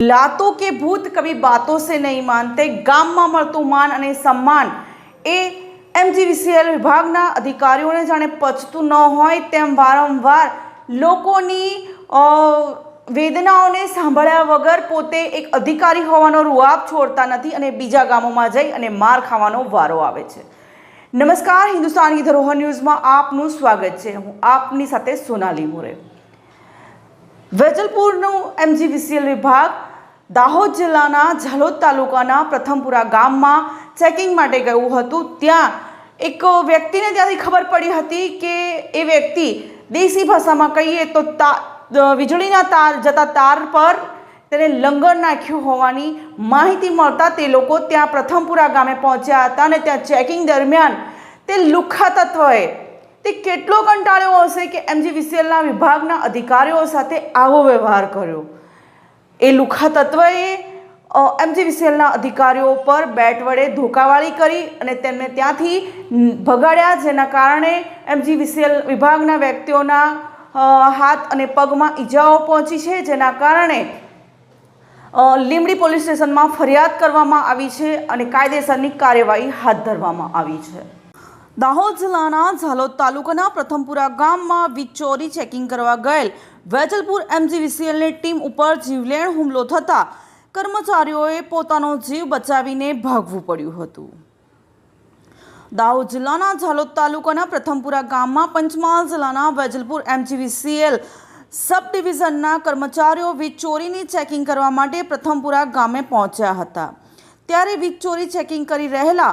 લાતો કે ભૂત કભી બાતો સે નહીં માનતે ગામમાં મળતું માન અને સન્માન એ એમજીવીસીએલ વિભાગના અધિકારીઓને જાણે પચતું ન હોય તેમ વારંવાર લોકોની વેદનાઓને સાંભળ્યા વગર પોતે એક અધિકારી હોવાનો રૂઆબ છોડતા નથી અને બીજા ગામોમાં જઈ અને માર ખાવાનો વારો આવે છે નમસ્કાર હિન્દુસ્તાની ધરોહર ન્યૂઝમાં આપનું સ્વાગત છે હું આપની સાથે સોનાલી મોરે વેજલપુરનું એમજીવીસીએલ વિભાગ દાહોદ જિલ્લાના ઝાલોદ તાલુકાના પ્રથમપુરા ગામમાં ચેકિંગ માટે ગયું હતું. ત્યાં એક વ્યક્તિને ત્યાંથી ખબર પડી હતી કે એ વ્યક્તિ દેશી ભાષામાં કહીએ તો તા વીજળીના તાર, જતા તાર પર તેને લંગર નાખ્યું હોવાની માહિતી મળતા તે લોકો ત્યાં પ્રથમપુરા ગામે પહોંચ્યા હતા અને ત્યાં ચેકિંગ દરમિયાન તે લુખ્ખા તત્વએ તે કેટલો કંટાળ્યો હશે કે એમજીવીસીએલના વિભાગના અધિકારીઓ સાથે આવો વ્યવહાર કર્યો. એ લુખા તત્વએ એમજીવીસીએલના અધિકારીઓ પર બેટ વડે ધોકાવાળી કરી અને તેમને ત્યાંથી ભગાડ્યા, જેના કારણે એમજીવીસીએલ વિભાગના વ્યક્તિઓના હાથ અને પગમાં ઈજાઓ પહોંચી છે, જેના કારણે લીમડી પોલીસ સ્ટેશનમાં ફરિયાદ કરવામાં આવી છે અને કાયદેસરની કાર્યવાહી હાથ ધરવામાં આવી છે. દાહોદ જિલ્લાના ઝાલોદ તાલુકાના પ્રથમપુરા ગામમાં વીજ ચોરી ચેકિંગ કરવા ગયેલ વેજલપુર એમજીવીસીએલની ટીમ ઉપર જીવલેણ હુમલો થતાં કર્મચારીઓએ પોતાનો જીવ બચાવીને ભાગવું પડ્યું હતું. દાહોદ જિલ્લાના ઝાલોદ તાલુકાના પ્રથમપુરા ગામમાં પંચમહાલ જિલ્લાના વેજલપુર એમજીવીસીએલ સબ ડિવિઝનના કર્મચારીઓ વીજ ચોરીની ચેકિંગ કરવા માટે પ્રથમપુરા ગામે પહોંચ્યા હતા. ત્યારે વીજ ચોરી ચેકિંગ કરી રહેલા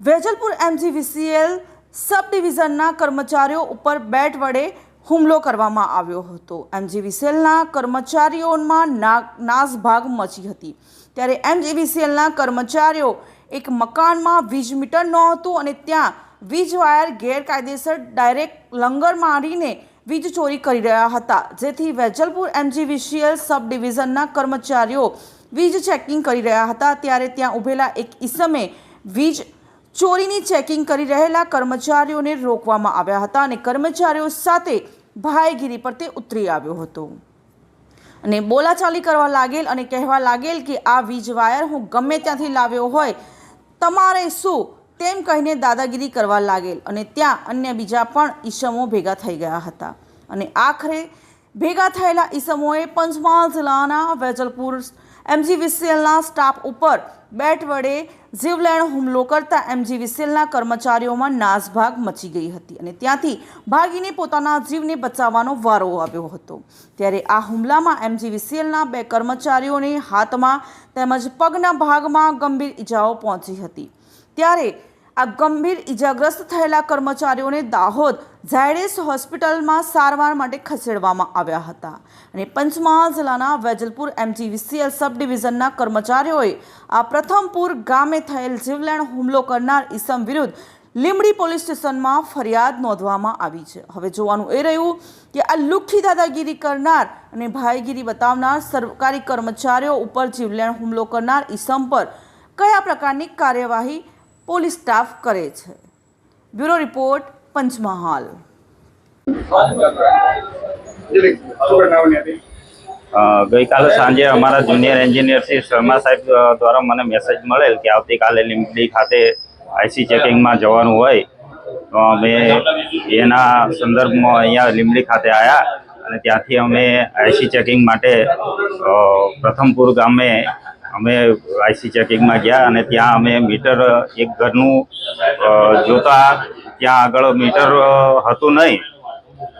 વેજલપુર એમજીવીસીએલ સબ ડિવિઝનના કર્મચારીઓ ઉપર બેટ વડે હુમલો કરવામાં આવ્યો હતો. એમજીવીસીએલના કર્મચારીઓમાં નાસભાગ મચી હતી. ત્યારે એમજીવીસીએલના કર્મચારીઓ એક મકાનમાં વીજ મીટર નહોતું અને ત્યાં વીજ વાયર ગેરકાયદેસર ડાયરેક્ટ લંગર મારીને વીજ ચોરી કરી રહ્યા હતા. જેથી વેજલપુર એમજીવીસીએલ સબ ડિવિઝનના કર્મચારીઓ વીજ ચેકિંગ કરી રહ્યા હતા. ત્યારે ત્યાં ઊભેલા એક ઈસમે વીજ ચોરીની ચેકિંગ કરી રહેલા કર્મચારીઓને રોકવામાં આવ્યા હતા અને કર્મચારીઓ સાથે ભાઈગીરી પર તે ઉતરી આવ્યો હતો. અને બોલાચાલી કરવા લાગેલ અને કહેવા લાગેલ કે આ વીજ વાયર હું ગમે ત્યાંથી લાવ્યો હોય, તમારે શું? તેમ કહીને દાદાગીરી કરવા લાગેલ અને ત્યાં અન્ય બીજા પણ ઈસમો ભેગા થઈ ગયા હતા. અને આખરે ભેગા થયેલા ઈસમોએ પંચમહાલ જિલ્લાના વેજલપુર એમજીવીસીએલના સ્ટાફ ઉપર બેટ વડે જીવલેણ હુમલો કરતા એમજીવીસીએલના કર્મચારીઓમાં નાસભાગ મચી ગઈ હતી અને ત્યાંથી ભાગીને પોતાના જીવને બચાવવાનો વારો આવ્યો હતો. ત્યારે આ હુમલામાં એમજીવીસીએલના બે કર્મચારીઓને હાથમાં તેમજ પગના ભાગમાં ગંભીર ઈજાઓ પહોંચી હતી. ત્યારે આ ગંભીર ઈજાગ્રસ્ત થયેલા કર્મચારીઓને દાહોદ ઝાયડેસ હોસ્પિટલમાં સારવાર માટે ખસેડવામાં આવ્યા હતા. અને પંચમહાલ જિલ્લાના વેજલપુર એમજીવીસીએલ સબ ડિવિઝનના કર્મચારીઓએ આ પ્રથમપુર ગામે થયેલ જીવલેણ હુમલો કરનાર ઈસમ વિરુદ્ધ લીમડી પોલીસ સ્ટેશનમાં ફરિયાદ નોંધવામાં આવી છે. હવે જોવાનું એ રહ્યું કે આ લુખ્ખી દાદાગીરી કરનાર અને ભાઈગીરી બતાવનાર સરકારી કર્મચારીઓ ઉપર જીવલેણ હુમલો કરનાર ઈસમ પર કયા પ્રકારની કાર્યવાહી પોલીસ સ્ટાફ કરે છે. Bureau report Panchmahal. ગઈકાલે સાંજે અમારા જુનિયર એન્જિનિયર શ્રી શર્મા સાહેબ દ્વારા મને મેસેજ મળેલ કે આવતીકાલે લીંબડી ખાતે આઈસી ચેકિંગમાં જવાનું હોય. તો અમે એના સંદર્ભમાં અહીંયા લીંબડી ખાતે આવ્યા અને ત્યાંથી અમે આઈસી ચેકિંગ માટે પ્રથમપુર ગામે અમે આઈસી ચેકિંગમાં ગયા અને ત્યાં અમે મીટર એક ઘરનું જોતા ત્યાં આગળ મીટર હતું નહીં.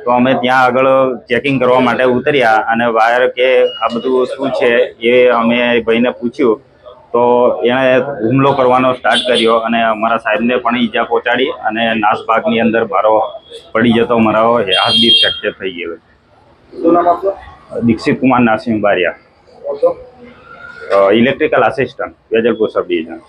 તો અમે ત્યાં આગળ ચેકિંગ કરવા માટે ઉતર્યા અને વાયર કે આ બધું શું છે એ અમે ભાઈને પૂછ્યું. તો એણે હુમલો કરવાનો સ્ટાર્ટ કર્યો અને અમારા સાહેબને પણ ઈજા પહોંચાડી અને નાસભાગની અંદર મારો પડી જતો મારો હાથ બી ફ્રેક્ચર થઈ ગયો Dixit Kumar Nasinh Baria. Electrical assistant Vejalpur sub division